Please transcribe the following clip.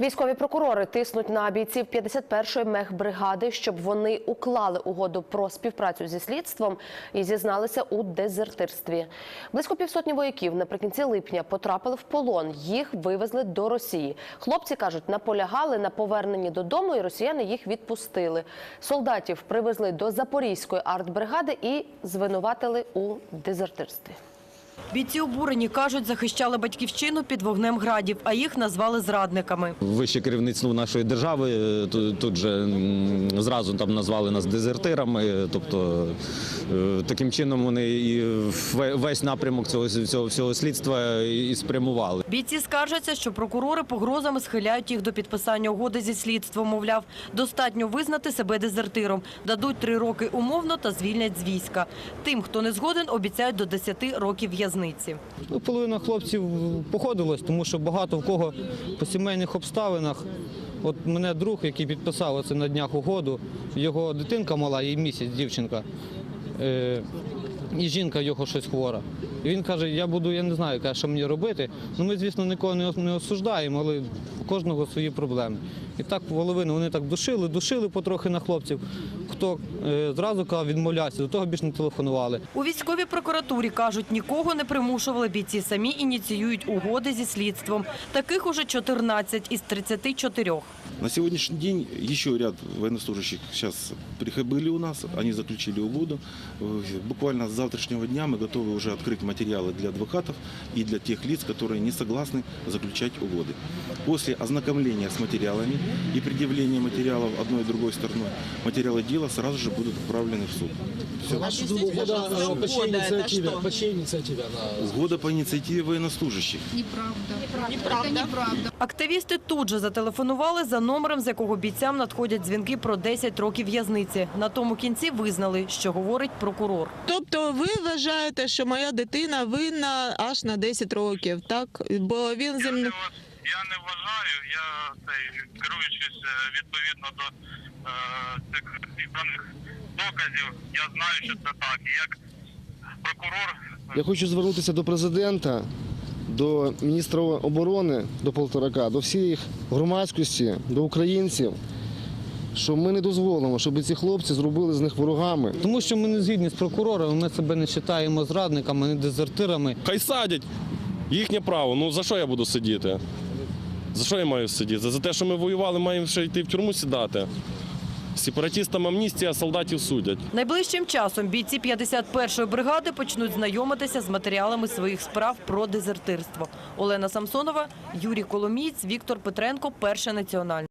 Військові прокурори тиснуть на бійців 51-ї мехбригади, щоб вони уклали угоду про співпрацю зі слідством і зізналися у дезертирстві. Близько півсотні вояків наприкінці липня потрапили в полон. Їх вивезли до Росії. Хлопці кажуть, наполягали на поверненні додому, і росіяни їх відпустили. Солдатів привезли до Запорізької артбригади і звинуватили у дезертирстві. Бійці обурені, кажуть, захищали батьківщину під вогнем градів, а їх назвали зрадниками. Вище керівництво нашої держави е, тут же зразу там назвали нас дезертирами. Тобто е, таким чином вони і весь напрямок цього цього всього слідства і спрямували. Бійці скаржаться, що прокурори погрозами схиляють їх до підписання угоди зі слідством. Мовляв, достатньо визнати себе дезертиром, дадуть три роки умовно та звільнять з війська. Тим, хто не згоден, обіцяють до 10 років в'язниці. Ну, половина хлопців походилось, тому що багато в кого по сімейних обставинах. От мене друг, який підписав оце на днях угоду, його дитинка мала, їй місяць, дівчинка, е, і жінка його щось хвора. І він каже, я буду, я не знаю, каже, що мені робити. Ну ми, звісно, нікого не осуждаємо, але у кожного свої проблеми. І так половину вони так душили, душили потрохи на хлопців. Хто е, зразу казав, відмовлявся, до того більше не телефонували. У військовій прокуратурі кажуть, нікого не примушували. Бійці самі ініціюють угоди зі слідством. Таких уже 14 із 34. На сегодняшний день еще ряд военнослужащих сейчас прибыли у нас, они заключили угоду. Э, Буквально с завтрашнего дня мы готовы уже открыть материалы для адвокатов и для тех лиц, которые не согласны заключать угоды. После ознакомления с материалами и предъявления материалов одной и другой стороной, материалы дела сразу же будут отправлены в суд. Все. Вашу думку, года э, по чьей инициативе? По чьей инициативе она? Угода по инициативе военнослужащих. Неправда. Неправда. Это неправда. Активісти тут же зателефонували за номером, з якого бійцям надходять дзвінки про 10 років в'язниці. На тому кінці визнали, що говорить прокурор. Тобто ви вважаєте, що моя дитина винна аж на 10 років, так? Бо він зі мною... Я не вважаю, я цей, керуючись е, відповідно до е, цих зібраних доказів, я знаю, що це так. І як прокурор Я хочу звернутися до президента, до міністра оборони, до Полторака, до всіх громадськості, до українців, що ми не дозволимо, щоб ці хлопці зробили з них ворогами. Тому що ми не згідні з прокурором, ми себе не вважаємо зрадниками, не дезертирами. Хай садять. Їхнє право. Ну за що я буду сидіти? За що я маю сидіти? За те, що ми воювали, маємо ще йти в тюрму сідати. Сепаратістам амністія, солдатів судять. Найближчим часом бійці 51-ї бригади почнуть знайомитися з матеріалами своїх справ про дезертирство. Олена Самсонова, Юрій Коломієць, Віктор Петренко, Перше національне.